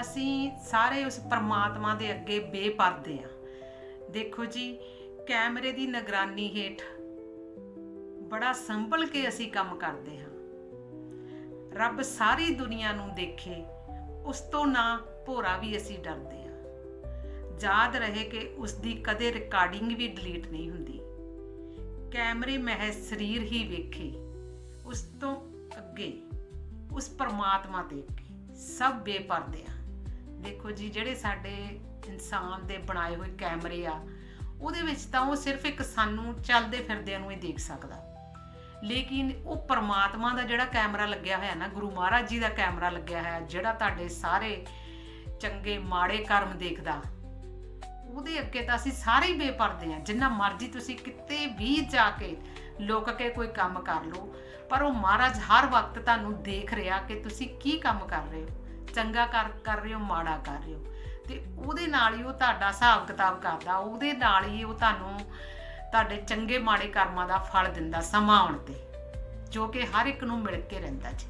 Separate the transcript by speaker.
Speaker 1: ਅਸੀਂ ਸਾਰੇ ਉਸ ਪਰਮਾਤਮਾ ਦੇ ਅੱਗੇ ਬੇਪਰਦੇ ਆ ਦੇਖੋ ਜੀ, ਕੈਮਰੇ ਦੀ ਨਿਗਰਾਨੀ ਹੇਠ ਬੜਾ ਸੰਭਲ ਕੇ ਅਸੀਂ ਕੰਮ ਕਰਦੇ ਹਾਂ। ਰੱਬ ਸਾਰੀ ਦੁਨੀਆ ਨੂੰ ਦੇਖੇ, ਉਸ ਤੋਂ ਨਾ ਭੋਰਾ ਵੀ ਅਸੀਂ ਡਰਦੇ ਹਾਂ। ਯਾਦ ਰਹੇ ਕਿ ਉਸ ਦੀ ਕਦੇ ਰਿਕਾਰਡਿੰਗ ਵੀ ਡਿਲੀਟ ਨਹੀਂ ਹੁੰਦੀ। ਕੈਮਰੇ ਮਹਿਜ਼ ਸਰੀਰ ਹੀ ਵੇਖੇ, ਉਸ ਤੋਂ ਅੱਗੇ, ਉਸ ਪਰਮਾਤਮਾ ਦੇ ਅੱਗੇ ਸਭ ਬੇਪਰਦੇ ਆ। ਦੇਖੋ ਜੀ, ਜਿਹੜੇ ਸਾਡੇ ਇਨਸਾਨ ਦੇ ਬਣਾਏ ਹੋਏ ਕੈਮਰੇ ਆ, ਉਹਦੇ ਵਿੱਚ ਤਾਂ ਉਹ ਸਿਰਫ ਇੱਕ ਸਾਨੂੰ ਚੱਲਦੇ ਫਿਰਦਿਆਂ ਨੂੰ ਹੀ ਦੇਖ ਸਕਦਾ। ਲੇਕਿਨ ਉਹ ਪਰਮਾਤਮਾ ਦਾ ਜਿਹੜਾ ਕੈਮਰਾ ਲੱਗਿਆ ਹੋਇਆ ਨਾ, ਗੁਰੂ ਮਹਾਰਾਜ ਜੀ ਦਾ ਕੈਮਰਾ ਲੱਗਿਆ ਹੋਇਆ, ਜਿਹੜਾ ਤੁਹਾਡੇ ਸਾਰੇ ਚੰਗੇ ਮਾੜੇ ਕਰਮ ਦੇਖਦਾ, ਉਹਦੇ ਅੱਗੇ ਤਾਂ ਅਸੀਂ ਸਾਰੇ ਹੀ ਬੇਪਰਦੇ ਆ। ਜਿੰਨਾ ਮਰਜ਼ੀ ਤੁਸੀਂ ਕਿਤੇ ਵੀ ਜਾ ਕੇ ਲੁਕ ਕੇ ਕੋਈ ਕੰਮ ਕਰ ਲਓ, ਪਰ ਉਹ ਮਹਾਰਾਜ ਹਰ ਵਕਤ ਤੁਹਾਨੂੰ ਦੇਖ ਰਿਹਾ ਕਿ ਤੁਸੀਂ ਕੀ ਕੰਮ ਕਰ ਰਹੇ ਹੋ। ਚੰਗਾ ਕਰ ਕਰ ਰਹੇ ਹੋ, ਮਾੜਾ ਕਰ ਰਹੇ ਹੋ। ਤੇ ਉਹਦੇ ਨਾਲ ਹੀ ਉਹ ਤੁਹਾਡਾ ਹਿਸਾਬ ਕਿਤਾਬ ਕਰਦਾ, ਉਹਦੇ ਨਾਲ ਹੀ ਉਹ ਤੁਹਾਨੂੰ ਤੁਹਾਡੇ ਚੰਗੇ ਮਾੜੇ ਕਰਮਾਂ ਦਾ ਫਲ ਦਿੰਦਾ ਸਮਾਂ ਆਉਣ ਤੇ, ਜੋ ਕਿ ਹਰ ਇੱਕ ਨੂੰ ਮਿਲ ਕੇ ਰਹਿੰਦਾ ਜੀ।